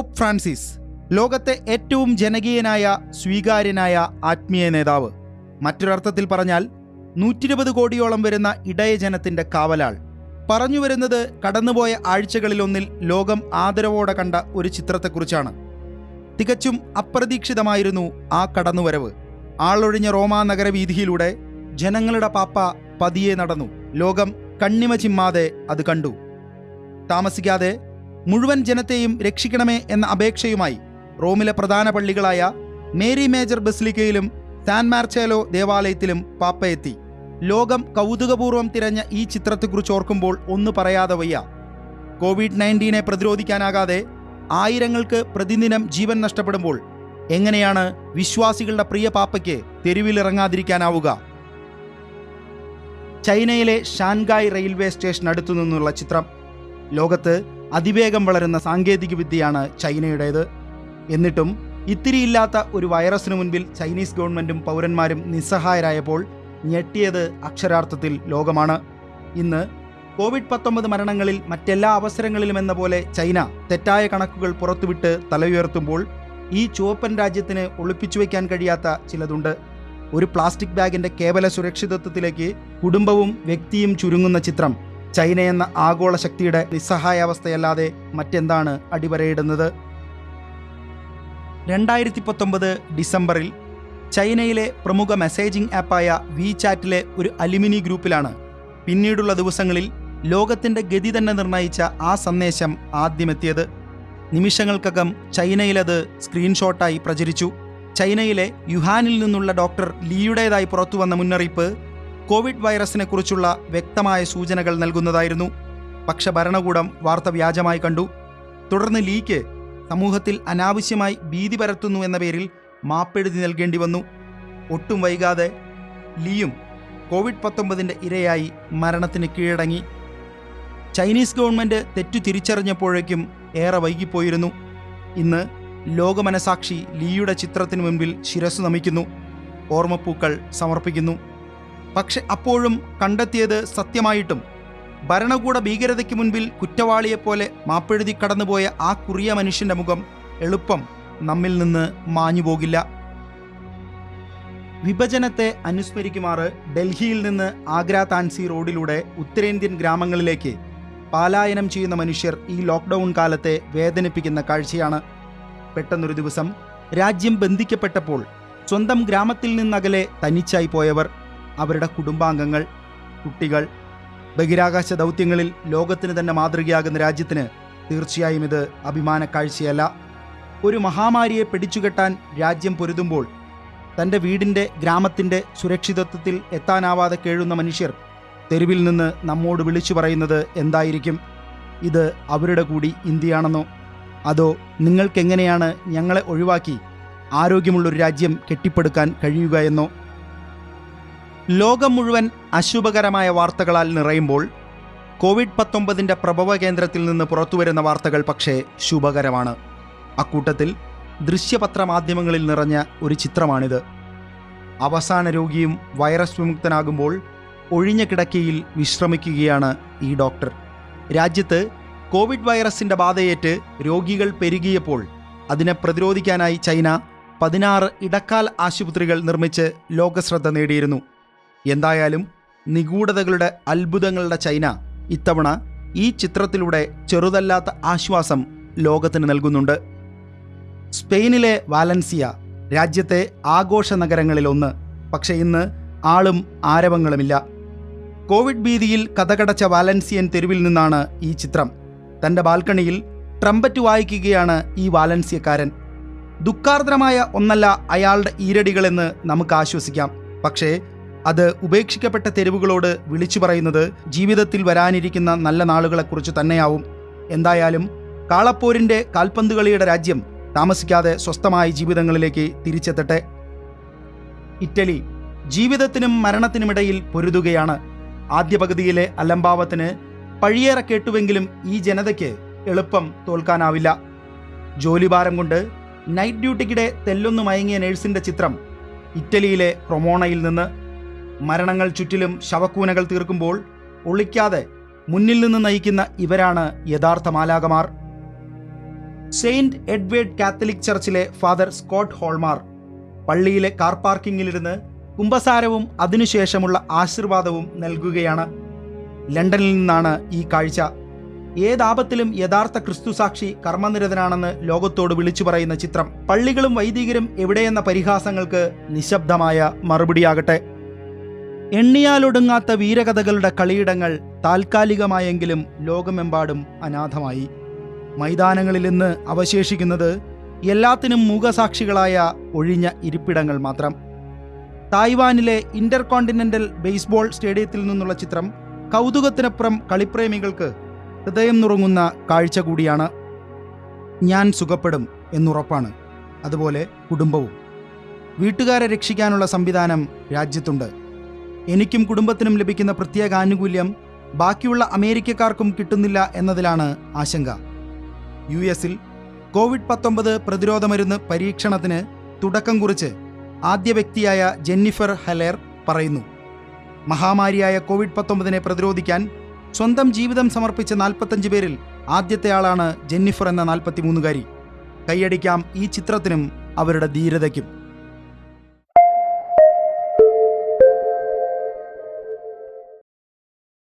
Pop Francis ലോകത്തെ ഏറ്റവും ജനകീയനായ സ്വീകാര്യനായ ആത്മീയ നേതാവ്. മറ്റൊരർത്ഥത്തിൽ പറഞ്ഞാൽ നൂറ്റിരുപത് കോടിയോളം വരുന്ന ഇടയജനത്തിന്റെ കാവലാൾ. പറഞ്ഞു വരുന്നത് കടന്നുപോയ ആഴ്ചകളിലൊന്നിൽ ലോകം ആദരവോടെ കണ്ട ഒരു ചിത്രത്തെക്കുറിച്ചാണ്. തികച്ചും അപ്രതീക്ഷിതമായിരുന്നു ആ കടന്നുവരവ്. ആളൊഴിഞ്ഞ റോമാ നഗരവീതിയിലൂടെ ജനങ്ങളുടെ പാപ്പ പതിയെ നടന്നു. ലോകം കണ്ണിമ ചിമ്മാതെ അത് കണ്ടു. താമസിക്കാതെ മുഴുവൻ ജനത്തെയും രക്ഷിക്കണമേ എന്ന അപേക്ഷയുമായി റോമിലെ പ്രധാന പള്ളികളായ മേരി മേജർ ബസിലിക്കയിലും സാൻ മാർച്ചേലോ ദേവാലയത്തിലും പാപ്പ എത്തി. ലോകം കൗതുകപൂർവം തിരഞ്ഞ ഈ ചിത്രത്തെക്കുറിച്ച് ഓർക്കുമ്പോൾ ഒന്ന് പറയാതെ വയ്യ. കോവിഡ് നയന്റീനെ പ്രതിരോധിക്കാനാകാതെ ആയിരങ്ങൾക്ക് പ്രതിദിനം ജീവൻ നഷ്ടപ്പെടുമ്പോൾ എങ്ങനെയാണ് വിശ്വാസികളുടെ പ്രിയ പാപ്പയ്ക്ക് തെരുവിലിറങ്ങാതിരിക്കാനാവുക? ചൈനയിലെ ഷാൻഗായ് റെയിൽവേ സ്റ്റേഷൻ അടുത്തു നിന്നുള്ള ചിത്രം. ലോകത്ത് അതിവേഗം വളരുന്ന സാങ്കേതിക വിദ്യയാണ് ചൈനയുടേത്. എന്നിട്ടും ഇത്തിരിയില്ലാത്ത ഒരു വൈറസിനു മുൻപിൽ ചൈനീസ് ഗവൺമെന്റും പൗരന്മാരും നിസ്സഹായരായപ്പോൾ ഞെട്ടിയത് അക്ഷരാർത്ഥത്തിൽ ലോകമാണ്. ഇന്ന് കോവിഡ് പത്തൊമ്പത് മരണങ്ങളിൽ മറ്റെല്ലാ അവസരങ്ങളിലും എന്ന പോലെ ചൈന തെറ്റായ കണക്കുകൾ പുറത്തുവിട്ട് തലയുയർത്തുമ്പോൾ ഈ ചുവപ്പൻ രാജ്യത്തിന് ഒളിപ്പിച്ചു വയ്ക്കാൻ കഴിയാത്ത ചിലതുണ്ട്. ഒരു പ്ലാസ്റ്റിക് ബാഗിന്റെ കേവല സുരക്ഷിതത്വത്തിലേക്ക് കുടുംബവും വ്യക്തിയും ചുരുങ്ങുന്ന ചിത്രം. ചൈന എന്ന ആഗോള ശക്തിയുടെ നിസ്സഹായാവസ്ഥയല്ലാതെ മറ്റെന്താണ് അടിവരയിടുന്നത്? രണ്ടായിരത്തി പത്തൊമ്പത് ഡിസംബറിൽ ചൈനയിലെ പ്രമുഖ മെസ്സേജിംഗ് ആപ്പായ വി ചാറ്റിലെ ഒരു അലുമിനി ഗ്രൂപ്പിലാണ് പിന്നീടുള്ള ദിവസങ്ങളിൽ ലോകത്തിന്റെ ഗതി തന്നെ നിർണയിച്ച ആ സന്ദേശം ആദ്യമെത്തിയത്. നിമിഷങ്ങൾക്കകം ചൈനയിലത് സ്ക്രീൻഷോട്ടായി പ്രചരിച്ചു. ചൈനയിലെ യുഹാനിൽ നിന്നുള്ള ഡോക്ടർ ലീയുടേതായി പുറത്തുവന്ന മുന്നറിയിപ്പ് കോവിഡ് വൈറസിനെ കുറിച്ചുള്ള വ്യക്തമായ സൂചനകൾ നൽകുന്നതായിരുന്നു. പക്ഷെ ഭരണകൂടം വാർത്ത വ്യാജമായി കണ്ടു. തുടർന്ന് ലീക്ക് സമൂഹത്തിൽ അനാവശ്യമായി ഭീതി പരത്തുന്നു എന്ന പേരിൽ മാപ്പെഴുതി നൽകേണ്ടി വന്നു. ഒട്ടും വൈകാതെ ലീയും കോവിഡ് പത്തൊമ്പതിന്റെ ഇരയായി മരണത്തിന് കീഴടങ്ങി. ചൈനീസ് ഗവൺമെന്റ് തെറ്റു തിരിച്ചറിഞ്ഞപ്പോഴേക്കും ഏറെ വൈകിപ്പോയിരുന്നു. ഇന്ന് ലോകമനസാക്ഷി ലീയുടെ ചിത്രത്തിനു മുൻപിൽ ശിരസ് നമിക്കുന്നു. ഓർമ്മപ്പൂക്കൾ സമർപ്പിക്കുന്നു. പക്ഷെ അപ്പോഴും കണ്ടെത്തിയത് സത്യമായിട്ടും. ഭരണകൂട ഭീകരതയ്ക്ക് മുൻപിൽ കുറ്റവാളിയെപ്പോലെ മാപ്പെഴുതി കടന്നുപോയ ആ കുറിയ മനുഷ്യന്റെ മുഖം എളുപ്പം നമ്മിൽ നിന്ന് മാഞ്ഞു പോകില്ല. വിഭജനത്തെ അനുസ്മരിക്കുമാറ് ഡൽഹിയിൽ നിന്ന് ആഗ്ര താൻസി റോഡിലൂടെ ഉത്തരേന്ത്യൻ ഗ്രാമങ്ങളിലേക്ക് പാലായനം ചെയ്യുന്ന മനുഷ്യർ ഈ ലോക്ക്ഡൗൺ കാലത്തെ വേദനിപ്പിക്കുന്ന കാഴ്ചയാണ്. പെട്ടെന്നൊരു ദിവസം രാജ്യം ബന്ധിക്കപ്പെട്ടപ്പോൾ സ്വന്തം ഗ്രാമത്തിൽ നിന്നകലെ തനിച്ചായി പോയവർ അവരുടെ കുടുംബാംഗങ്ങൾ കുട്ടികൾ ബഹിരാകാശ ദൗത്യങ്ങളിൽ ലോകത്തിന് തന്നെ മാതൃകയാകുന്ന രാജ്യത്തിന് തീർച്ചയായും ഇത് അഭിമാന കാഴ്ചയല്ല. ഒരു മഹാമാരിയെ പിടിച്ചുകെട്ടാൻ രാജ്യം പൊരുതുമ്പോൾ തന്റെ വീടിന്റെ ഗ്രാമത്തിന്റെ സുരക്ഷിതത്വത്തിൽ എത്താനാവാതെ കേഴുന്ന മനുഷ്യർ തെരുവിൽ നിന്ന് നമ്മോട് വിളിച്ചു പറയുന്നത് എന്തായിരിക്കും? ഇത് അവരുടെ കൂടി ഇന്ത്യയാണെന്നോ? അതോ നിങ്ങൾക്കെങ്ങനെയാണ് ഞങ്ങളെ ഒഴിവാക്കി ആരോഗ്യമുള്ളൊരു രാജ്യം കെട്ടിപ്പടുക്കാൻ കഴിയുക എന്നോ? ലോകം മുഴുവൻ അശുഭകരമായ വാർത്തകളാൽ നിറയുമ്പോൾ കോവിഡ് പത്തൊമ്പതിന്റെ പ്രഭവ കേന്ദ്രത്തിൽ നിന്ന് പുറത്തുവരുന്ന വാർത്തകൾ പക്ഷേ ശുഭകരമാണ്. അക്കൂട്ടത്തിൽ ദൃശ്യപത്ര മാധ്യമങ്ങളിൽ നിറഞ്ഞ ഒരു ചിത്രമാണിത്. അവസാന രോഗിയും വൈറസ് വിമുക്തനാകുമ്പോൾ ഒഴിഞ്ഞ കിടക്കയിൽ വിശ്രമിക്കുകയാണ് ഈ ഡോക്ടർ. രാജ്യത്ത് കോവിഡ് വൈറസിന്റെ ബാധയേറ്റ് രോഗികൾ പെരുകിയപ്പോൾ അതിനെ പ്രതിരോധിക്കാനായി ചൈന പതിനാറ് ഇടക്കാൽ ആശുപത്രികൾ നിർമ്മിച്ച് ലോകശ്രദ്ധ നേടിയിരുന്നു. എന്തായാലും നിഗൂഢതകളുടെ അത്ഭുതങ്ങളുടെ ചൈന ഇത്തവണ ഈ ചിത്രത്തിലൂടെ ചെറുതല്ലാത്ത ആശ്വാസം ലോകത്തിന് നൽകുന്നുണ്ട്. സ്പെയിനിലെ വാലൻസിയ രാജ്യത്തെ ആഘോഷ നഗരങ്ങളിലൊന്ന്. പക്ഷേ ഇന്ന് ആളും ആരവങ്ങളുമില്ല. കോവിഡ് ഭീതിയിൽ കഥകടച്ച വാലൻസിയൻ തെരുവിൽ നിന്നാണ് ഈ ചിത്രം. തന്റെ ബാൽക്കണിയിൽ ട്രംപറ്റ് വായിക്കുകയാണ് ഈ വാലൻസിയക്കാരൻ. ദുഃഖാർദ്രമായ ഒന്നല്ല അയാളുടെ ഈരടികളെന്ന് നമുക്ക് ആശ്വസിക്കാം. പക്ഷേ അത് ഉപേക്ഷിക്കപ്പെട്ട തെരുവുകളോട് വിളിച്ചു പറയുന്നത് ജീവിതത്തിൽ വരാനിരിക്കുന്ന നല്ല നാളുകളെക്കുറിച്ച് തന്നെയാവും. എന്തായാലും കാളപ്പോരിന്റെ കാൽപന്ത് കളിയുടെ രാജ്യം താമസിക്കാതെ സ്വസ്ഥമായ ജീവിതങ്ങളിലേക്ക് തിരിച്ചെത്തട്ടെ. ഇറ്റലി ജീവിതത്തിനും മരണത്തിനുമിടയിൽ പൊരുതുകയാണ്. ആദ്യ പകുതിയിലെ അലംഭാവത്തിന് പഴിയേറെ കേട്ടുവെങ്കിലും ഈ ജനതയ്ക്ക് എളുപ്പം തോൽക്കാനാവില്ല. ജോലിഭാരം കൊണ്ട് നൈറ്റ് ഡ്യൂട്ടിക്കിടെ തെല്ലൊന്നു മയങ്ങിയ നഴ്സിന്റെ ചിത്രം ഇറ്റലിയിലെ പ്രൊമോണയിൽ നിന്ന് മരണങ്ങൾ ചുറ്റിലും ശവക്കൂനകൾ തീർക്കുമ്പോൾ ഒളിക്കാതെ മുന്നിൽ നിന്ന് നയിക്കുന്ന ഇവരാണ് യഥാർത്ഥ മാലാകമാർ സെയിന്റ് എഡ്വേർഡ് കാത്തലിക് ചർച്ചിലെ ഫാദർ സ്കോട്ട് ഹോൾമാർ പള്ളിയിലെ കാർ പാർക്കിങ്ങിലിരുന്ന് കുംഭസാരവും അതിനുശേഷമുള്ള ആശീർവാദവും നൽകുകയാണ്. ലണ്ടനിൽ നിന്നാണ് ഈ കാഴ്ച. ഏതാപത്തിലും യഥാർത്ഥ ക്രിസ്തുസാക്ഷി കർമ്മനിരതനാണെന്ന് ലോകത്തോട് വിളിച്ചു പറയുന്ന ചിത്രം. പള്ളികളും വൈദികരും എവിടെയെന്ന പരിഹാസങ്ങൾക്ക് നിശബ്ദമായ മറുപടിയാകട്ടെ. എണ്ണിയാലൊടുങ്ങാത്ത വീരകഥകളുടെ കളിയിടങ്ങൾ താൽക്കാലികമായെങ്കിലും ലോകമെമ്പാടും അനാഥമായി. മൈതാനങ്ങളിൽ നിന്ന് അവശേഷിക്കുന്നത് എല്ലാത്തിനും മൂകസാക്ഷികളായ ഒഴിഞ്ഞ ഇരിപ്പിടങ്ങൾ മാത്രം. തായ്വാനിലെ ഇന്റർ കോണ്ടിനെന്റൽ ബേസ്ബോൾ സ്റ്റേഡിയത്തിൽ നിന്നുള്ള ചിത്രം കൗതുകത്തിനപ്പുറം കളിപ്രേമികൾക്ക് ഹൃദയം നുറങ്ങുന്ന കാഴ്ച കൂടിയാണ്. ഞാൻ സുഖപ്പെടും എന്നുറപ്പാണ്. അതുപോലെ കുടുംബവും. വീട്ടുകാരെ രക്ഷിക്കാനുള്ള സംവിധാനം രാജ്യത്തുണ്ട്. എനിക്കും കുടുംബത്തിനും ലഭിക്കുന്ന പ്രത്യേക ആനുകൂല്യം ബാക്കിയുള്ള അമേരിക്കക്കാർക്കും കിട്ടുന്നില്ല എന്നതിലാണ് ആശങ്ക. യു എസിൽ കോവിഡ് പത്തൊമ്പത് പ്രതിരോധ മരുന്ന് പരീക്ഷണത്തിന് തുടക്കം കുറിച്ച് ആദ്യ വ്യക്തിയായ ജെന്നിഫർ ഹലേർ പറയുന്നു. മഹാമാരിയായ കോവിഡ് പത്തൊമ്പതിനെ പ്രതിരോധിക്കാൻ സ്വന്തം ജീവിതം സമർപ്പിച്ച നാൽപ്പത്തഞ്ച് പേരിൽ ആദ്യത്തെ ആളാണ് ജെന്നിഫർ എന്ന നാൽപ്പത്തിമൂന്നുകാരി. കൈയടിക്കാം ഈ ചിത്രത്തിനും അവരുടെ ധീരതയ്ക്കും.